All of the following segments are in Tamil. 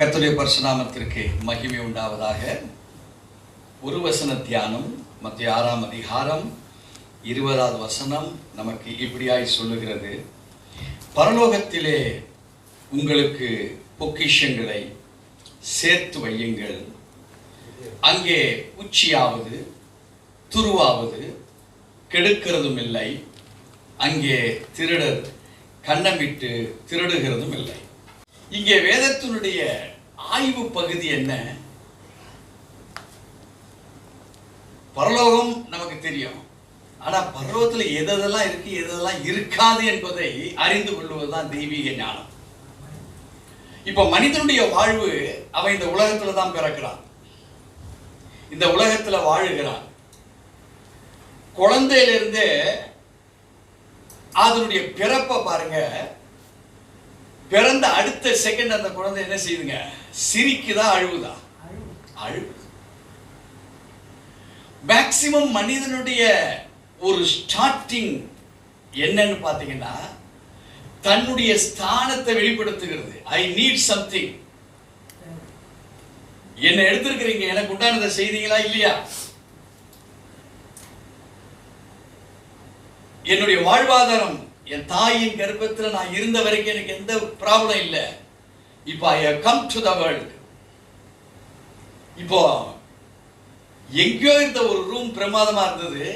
கர்த்தருடைய பரிசுநாமத்திற்கு மகிமை உண்டாவதாக. ஒரு வசன தியானம் மத்திய ஆறாம் அதிகாரம் இருபதாவது வசனம் நமக்கு இப்படியாய் சொல்லுகிறது. பரலோகத்திலே உங்களுக்கு பொக்கிஷங்களை சேர்த்து வையுங்கள். அங்கே உச்சியாவது துருவாவது கெடுக்கிறதும் இல்லை அங்கே திருடர் கண்ணமிட்டு திருடுகிறதும் இல்லை இங்கே வேதத்தினுடைய ஆய்வு பகுதி என்ன? பரலோகம் நமக்கு தெரியும். ஆனா பரலோகத்துல எதெல்லாம் இருக்கு எதெல்லாம் இருக்காது என்பதை அறிந்து கொள்வதுதான் தெய்வீக ஞானம். இப்ப மனிதனுடைய வாழ்வு அவன் இந்த உலகத்துல தான் பிறக்கிறான். இந்த உலகத்துல வாழுகிறான். குழந்தையிலிருந்தே அதனுடைய பிறப்பை பாருங்க. பிறந்த அடுத்த செகண்ட் அந்த குழந்தை என்ன செய்யுதுங்க? சிரிக்குதா அழுவுதா? அழுவு மேக்சிமம் மனிதனுடைய ஒரு ஸ்டார்டிங் என்னன்னு பார்த்தீங்கன்னா தன்னுடைய ஸ்தானத்தை வெளிப்படுத்துகிறது. ஐ நீட் சம்திங் என்ன எடுத்திருக்கிறீங்க? எனக்கு உண்டானதை செய்தீங்களா? இல்லையா? என்னுடைய வாழ்வாதாரம் என் தாயின் கர்ப்பத்தில் நான் இருந்த வரைக்கும் எனக்கு எந்த ப்ராப்ளம் இல்லை. இப்போ I come to the world இப்போ எங்கேயோ இருந்த ஒரு ரூம் பிரமாதமாக இருந்தது.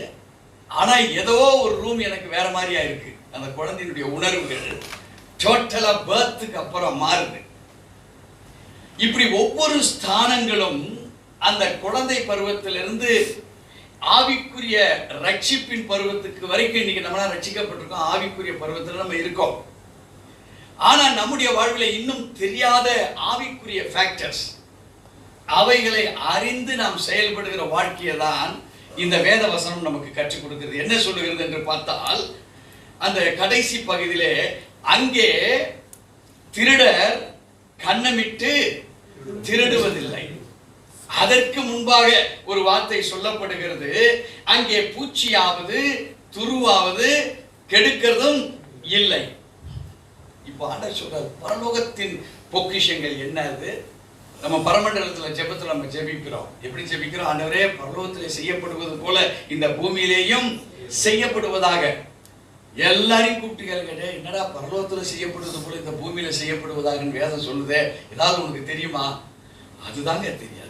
ஆனால் ஏதோ ஒரு ரூம் எனக்கு வேற மாதிரியா இருக்கு. அந்த குழந்தையினுடைய உணர்வுகள் டோட்டலாக பேர்த்துக்கு அப்புறம் மாறுது. இப்படி ஒவ்வொரு ஸ்தானங்களும் அந்த குழந்தை பருவத்திலிருந்து ஆவிக்குரிய ரட்சிப்பின் பருவத்துக்கு வரைக்கும் இன்னைக்கு நம்மளாம் ரட்சிக்கப்பட்டிருக்கோம். ஆவிக்குரிய பருவத்தில் நம்ம இருக்கோம். ஆனால் நம்முடைய வாழ்வில் இன்னும் தெரியாத ஆவிக்குரிய ஃபேக்டர்ஸ் அவைகளை அறிந்து நாம் செயல்படுகிற வாழ்க்கையை தான் இந்த வேத வசனம் நமக்கு கற்றுக் கொடுக்கிறது. என்ன சொல்லுகிறது என்று பார்த்தால் அந்த கடைசி பகுதியிலே அங்கே திருடர் கண்ணமிட்டு திருடுவதில்லை. அதற்கு முன்பாக ஒரு வார்த்தை சொல்லப்படுகிறது. அங்கே பூச்சியாவது துருவாவது கெடுக்கிறதும் இல்லை. இப்போ ஆண்டர் சொல்றார் பரலோகத்தின் பொக்கிஷங்கள் என்ன அது? நம்ம பரமண்டலத்தில் ஜெபத்தில் நம்ம ஜெபிக்கிறோம். எப்படி ஜெபிக்கிறோம்? ஆண்டவரே பரலோகத்தில் செய்யப்படுவது போல இந்த பூமியிலேயும் செய்யப்படுவதாக. எல்லாரையும் கூப்பிட்டு கேளுங்க என்னடா பரலோகத்தில் செய்யப்படுவது போல இந்த பூமியில செய்யப்படுவதாகன்னு வேதம் சொல்லுதே. ஏதாவது உனக்கு தெரியுமா? அதுதாங்க தெரியாது.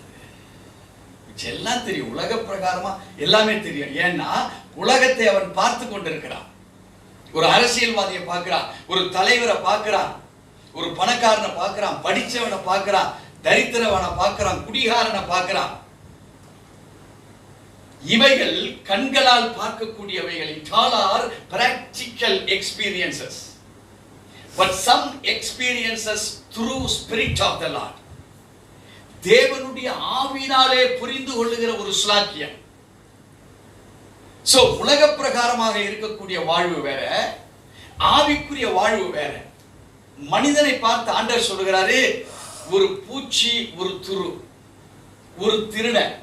எல்லாம் தெரியும் உலக பிரகாரமா எல்லாமே தெரியும். ஏன்னா உலகத்தை அவன் பார்த்து கொண்டிருக்கிறான். ஒரு அரசியல்வாதியை பார்க்கிறான் ஒரு தலைவரை பார்க்கிறான் ஒரு பணக்காரனை பார்க்கிறான் படிச்சவனை பார்க்கிறான் தரித்திரவனை பார்க்கிறான் குடிகாரனை பார்க்கிறான். இவைகள் கண்களால் பார்க்கக்கூடியவைகள் it are practical experiences. But some experiences through spirit of the lord தேவனுடைய ஆவினாலே புரிந்து கொள்ளுகிற ஒரு சுலாக்கியம். சோ உலக பிரகாரமாக இருக்கக்கூடிய வாழ்வு வேற ஆவிக்குரிய வாழ்வு வேற. மனிதனை பார்த்து ஆண்டவர் சொல்லுகிறாரு ஒரு பூச்சி ஒரு துரு ஒரு திருடன்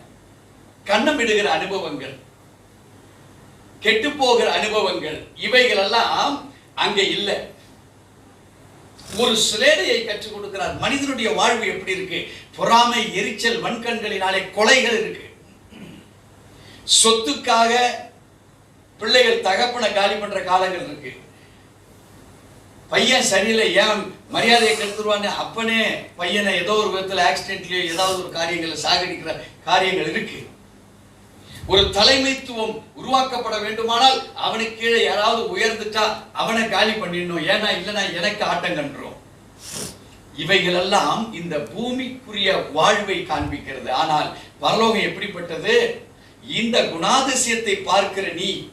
கண்ணமிடுகிற அனுபவங்கள் கெட்டு போகிற அனுபவங்கள் இவைகள் எல்லாம் அங்கே இல்லை. ஒரு சிலேடையை கற்றுக் கொடுக்கிறார். மனிதனுடைய வாழ்வு எப்படி இருக்கு? பொறாமை எரிச்சல் வன்கண்களினாலே கொலைகள் இருக்கு. சொத்துக்காக பிள்ளைகள் தகப்பனை காலி பண்ற காலங்கள் இருக்கு. பையன் சரியில்லை ஏன் மரியாதையை கெடுத்துருவான்னு? அப்பனே பையனை ஏதோ ஒரு விதத்தில் ஆக்சிடென்ட்லயோ ஏதாவது ஒரு காரியங்களை சாகடிக்கிற காரியங்கள் இருக்கு. ஒரு தலைமைத்துவம் உருவாக்கப்பட வேண்டுமானால் அவனுக்கு கீழே யாராவது உயர்ந்துட்டா அவனை காலி பண்ணிடணும். ஏன்னா இல்லைன்னா எனக்கு ஆட்டம் கண்டுரும் இவைகளெல்லாம் இந்த பூமிக்குரிய வாழ்வை காண்பிக்கிறது. ஆனால் பரலோகம் எப்படிப்பட்டது? இந்த குணாதிசயத்தை பார்க்கிற நீ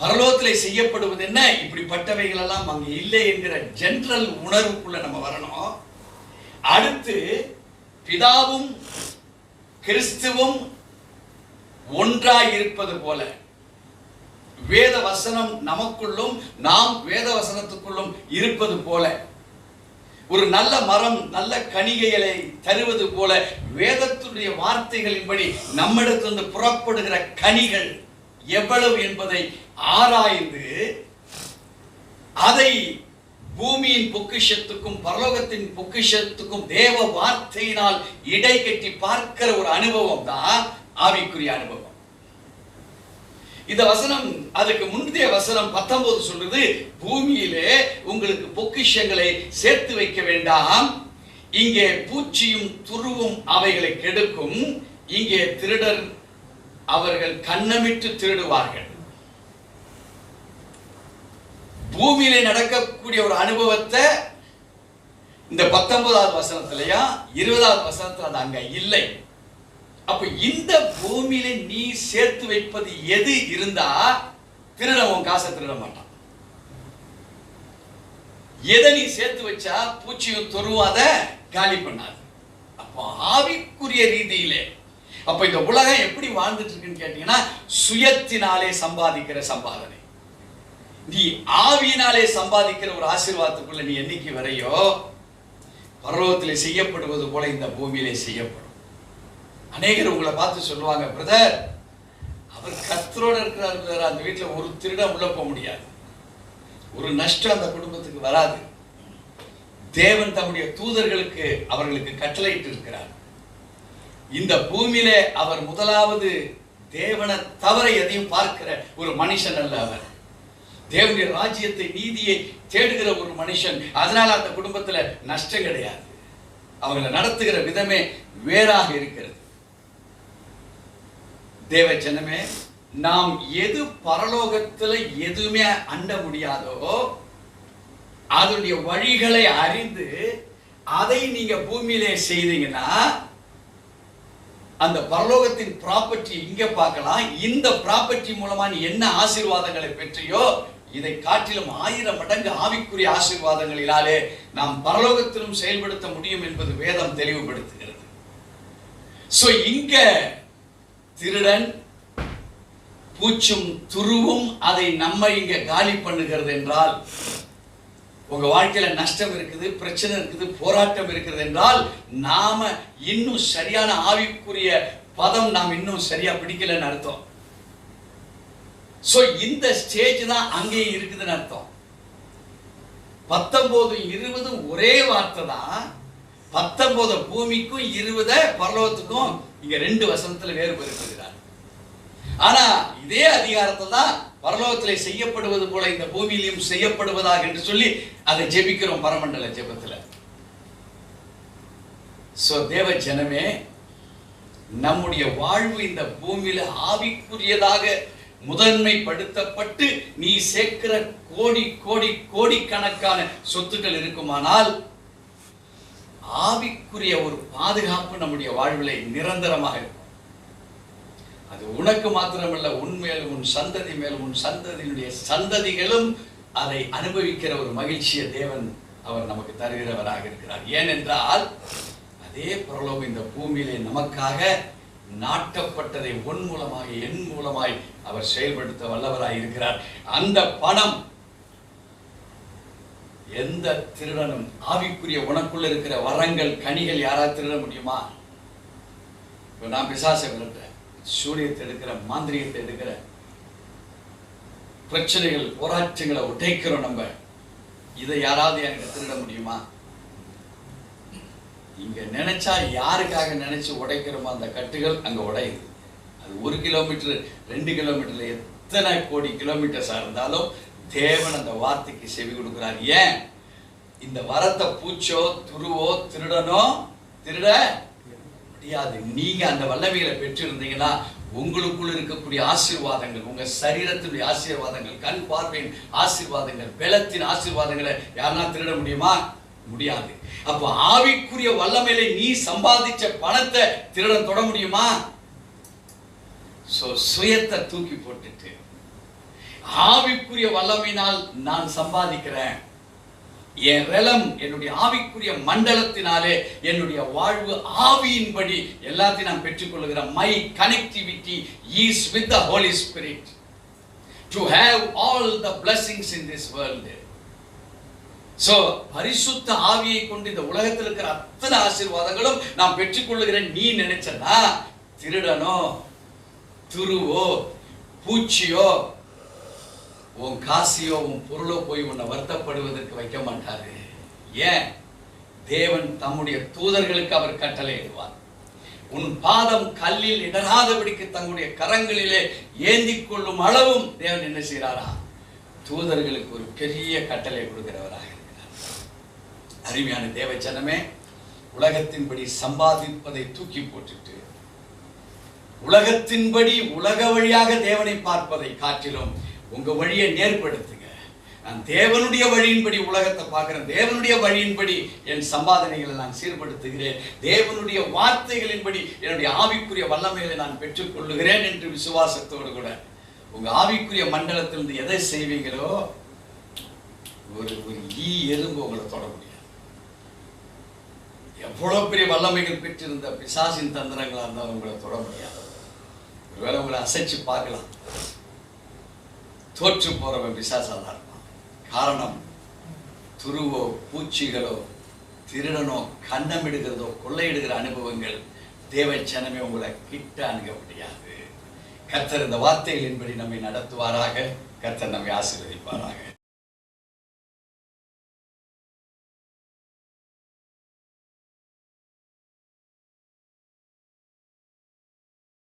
பரலோகத்தில் செய்யப்படுவது என்ன? இப்படிப்பட்டவைகள் எல்லாம் அங்க இல்லை என்கிற ஜென்ரல் உணர்வுக்குள்ள நம்ம வரணும். அடுத்து பிதாவும் கிறிஸ்துவும் ஒன்றாய் இருப்பது போல. வேத வசனம் நமக்குள்ளும் நாம் வேத வசனத்துக்குள்ளும் இருப்பது போல. ஒரு நல்ல மரம் நல்ல கணிகைகளை தருவது போல வேதத்துடைய வார்த்தைகளின்படி நம்மிடத்திலிருந்து புறப்படுகிற கனிகள் எவ்வளவு என்பதை ஆராய்ந்து அதை பூமியின் பொக்கிஷத்துக்கும் பரலோகத்தின் பொக்கிஷத்துக்கும் தேவ வார்த்தையினால் இடை கட்டி பார்க்கிற ஒரு அனுபவம் தான் ஆவிக்குரிய அனுபவம். இந்த வசனம் அதுக்கு முந்தைய வசனம் பத்தொன்பது சொல்றது பூமியிலே உங்களுக்கு பொக்கிஷங்களை சேர்த்து வைக்க வேண்டாம். இங்கே பூச்சியும் துருவும் அவைகளை கெடுக்கும். இங்கே திருடர் அவர்கள் கண்ணமிட்டு திருடுவார்கள். பூமியில நடக்கக்கூடிய ஒரு அனுபவத்தை இந்த பத்தொன்பதாவது வசனத்திலையா இருபதாவது வசனத்தில் அது அங்க இல்லை. அப்ப இந்த பூமியில நீ சேர்த்து வைப்பது எது இருந்தா திருட உன் காசை திருட மாட்டான். எதை நீ சேர்த்து வச்சா பூச்சியும் தொருவாத காலி பண்ணாது. அப்போ ஆவிக்குரிய ரீதியிலே அப்ப இந்த உலகம் எப்படி வாழ்ந்துட்டு இருக்குன்னு கேட்டீங்கன்னா சுயத்தினாலே சம்பாதிக்கிற சம்பாதனை. நீ ஆவியினாலே சம்பாதிக்கிற ஒரு ஆசீர்வாதத்துக்குள்ள நீ என்னைக்கு வரையோ பர்வத்திலே செய்யப்படுவது போல இந்த பூமியிலே செய்யப்படும். அநேகர் உங்களை பார்த்து சொல்லுவாங்க பிரதர் அவர் கத்தரோட இருக்கிறார் பிரதர் அந்த வீட்டில் ஒரு திருடம் உள்ள போக முடியாது. ஒரு நஷ்டம் அந்த குடும்பத்துக்கு வராது. தேவன் தம்முடைய தூதர்களுக்கு அவர்களுக்கு கட்டளையிட்டு இருக்கிறார். இந்த பூமியிலே அவர் முதலாவது தேவனை தவிர எதையும் பார்க்கிற ஒரு மனுஷன் அல்ல அவர். தேவனுடைய ராஜ்யத்தை நீதியை தேடுகிற ஒரு மனுஷன். அதனால அந்த குடும்பத்துல நஷ்டம் கிடையாது. அவங்களை நடத்துகிற விதமே வேறாக இருக்கிறது. தேவ ஜனமே நாம் எது பரலோகத்துல எதுவுமே அண்ட முடியாதோ அதனுடைய வழிகளை அறிந்து அதை நீங்க பூமியிலே செய்தீங்கன்னா அந்த பரலோகத்தின் ப்ராப்பர்ட்டி இங்க பார்க்கலாம். இந்த ப்ராப்பர்ட்டி மூலமா நீ என்ன ஆசீர்வாதங்களை பெற்றியோ இதை காட்டிலும் ஆயிரம் மடங்கு ஆவிக்குரிய ஆசீர்வாதங்களினாலே நாம் பரலோகத்திலும் செயல்படுத்த முடியும் என்பது வேதம் தெளிவுபடுத்துகிறது. சோ இங்க திருடன் பூச்சும் துருவும் அதை நம்ம இங்க காலி பண்ணுகிறது என்றால் உங்க வாழ்க்கையில நஷ்டம் இருக்குது பிரச்சனை இருக்குது போராட்டம் இருக்கிறது என்றால் நாம இன்னும் சரியான ஆவிக்குரிய பதம் நாம் இன்னும் சரியா பிடிக்கலன்னு அர்த்தம். சோ இந்த ஸ்டேஜ் தான் அங்கேயே இருக்குதுன்னு அர்த்தம். பத்தொன்பது இருபது ஒரே வார்த்தை தான். பத்தொன்பது பூமிக்கும் இருபத பரலோகத்துக்கும் இங்க ரெண்டு வசனத்துல வேறுபடுத்துகிறார் ஆனா இதே அதிகாரத்தில் தான் பரலோகத்திலே செய்யப்படுவது போல இந்த பூமியிலும் செய்யப்படுவதாக என்று சொல்லி அதை ஜெபிக்கிறோம் பரமண்டல ஜெபத்துல. சோ தேவ ஜனமே நம்முடைய வாழ்வு இந்த பூமியில ஆவிக்குரியதாக முதன்மைப்படுத்தப்பட்டு நீ சேர்க்கிற கோடி கோடி கோடிக்கணக்கான சொத்துக்கள் இருக்குமானால் ஆவிக்குரிய ஒரு பாதுகாப்பு நம்முடைய வாழ்விலை நிரந்தரமாக இருக்கும். அது உனக்கு மாத்திரமல்ல உன் மேலும் உன் சந்ததி மேலும் உன் சந்ததியினுடைய சந்ததிகளும் அதை அனுபவிக்கிற ஒரு மகிழ்ச்சியை தேவன் அவர் நமக்கு தருகிறவராக இருக்கிறார். ஏனென்றால் அதே பரலோகம் இந்த பூமியிலே நமக்காக நாட்டப்பட்டதை உன் மூலமாக என் மூலமாய் அவர் செயல்படுத்த வல்லவராய் இருக்கிறார். அந்த பணம் எந்த திருடனும் ஆவிக்குரிய உனக்குள்ள இருக்கிற வரங்கள் கனிகள் யாராவது திருட முடியுமா? இப்ப நான் பிசாசை விரட்டுறேன். சூரியத்தை எடுக்கிற மாந்திரியத்தை எடுக்கிற பிரச்சனைகள் போராட்டங்களை உடைக்கிறோம் நம்ம. இதை யாராவது எனக்கு திருட முடியுமா? இங்க நினைச்சா யாருக்காக நினைச்சு உடைக்கிறோமோ அந்த கட்டுகள் அங்க உடையுது. அது ஒரு கிலோமீட்டர் ரெண்டு கிலோமீட்டர்ல எத்தனை கோடி கிலோமீட்டர்ஸா இருந்தாலும் தேவன் அந்த வார்த்தைக்கு செவி கொடுக்கிறார். ஏன்? இந்த வரத்தை பூச்சோ துருவோ திருடனோ திருட முடியாது. நீங்க அந்த வல்லமைகளை பெற்றிருந்தீங்கன்னா உங்களுக்குள் இருக்கக்கூடிய ஆசீர்வாதங்கள் உங்க சரீரத்தினுடைய ஆசீர்வாதங்கள் கண் பார்வையின் ஆசீர்வாதங்கள் பலத்தின் ஆசீர்வாதங்களை யாருன்னா திருட முடியுமா? முடியாது. அப்போ ஆவிக்குரிய வல்லமையில நீ சம்பாதிச்ச பணத்தை திருடன் தொட முடியுமா? சோ சுயத்தை தூக்கி போட்டுட்டு ஆவிக்குரிய வல்லமையினால் நான் சம்பாதிக்கிறேன். என் ரலம் என்னுடைய ஆவிக்குரிய மண்டலத்தினாலே என்னுடைய வாழ்வு ஆவியின்படி எல்லாத்தையும் நான் பெற்றுக்கொள்கிறேன் my connectivity is with the holy spirit to have all the blessings in this world so பரிசுத்த ஆவியை கொண்டு இந்த உலகத்தில் இருக்கிற அத்தனை ஆசீர்வாதங்களும் நான் பெற்றுக்கொள்ளுகிறேன். நீ நினைச்சனா திருடனோ துருவோ பூச்சியோ உன் காசியோ உன் பொருளோ போய் உன்னை வருத்தப்படுவதற்கு வைக்க மாட்டாரு. ஏன்? தேவன் தம்முடைய தூதர்களுக்கு அவர் கட்டளை இடுவார் உன் பாதம் கல்லில் இடராதபடிக்கு தங்களுடைய கரங்களிலே ஏந்திக் கொள்ளும் அளவும் தேவன் என்ன செய்கிறாரா தூதர்களுக்கு ஒரு பெரிய கட்டளை கொடுக்கிறவராக இருக்கிறார். அருமையான தேவச்சனமே உலகத்தின்படி சம்பாதிப்பதை தூக்கி போட்டுட்டு உலகத்தின்படி உலக வழியாக தேவனை பார்ப்பதை காட்டிலும் உங்கள் வழியை நேர்படுத்துங்க. நான் தேவனுடைய வழியின்படி உலகத்தை பார்க்குறேன். தேவனுடைய வழியின்படி என் சம்பாதனைகளை நான் சீர்படுத்துகிறேன். தேவனுடைய வார்த்தைகளின்படி என்னுடைய ஆவிக்குரிய வல்லமைகளை நான் பெற்றுக்கொள்ளுகிறேன் என்று விசுவாசத்தோடு கூட. உங்கள் ஆவிக்குரிய மண்டலத்திலிருந்து எதை செய்வீங்களோ ஒரு ஒரு ஈ எறும்பு உங்களை தொட முடியாது. எவ்வளோ பெரிய வல்லமைகள் பெற்றிருந்த பிசாசின் தந்திரங்களாக இருந்தாலும் உங்களை தொட முடியாது. ஒருவேளை உங்களை அசைச்சு பார்க்கலாம். தோற்று போறவன் பிசாசா தான் இருப்பான். காரணம் துருவோ பூச்சிகளோ திருடனோ கண்ணமிடுகிறதோ கொள்ளையிடுகிற அனுபவங்கள் தேவச்சனமே உங்களை கிட்ட அணுக முடியாது. கர்த்தர் இந்த வார்த்தைகளின்படி நம்மை நடத்துவாராக. கர்த்தர் நம்மை ஆசீர்வதிப்பாராக.